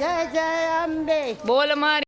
જય જય અંબે બોલ મારી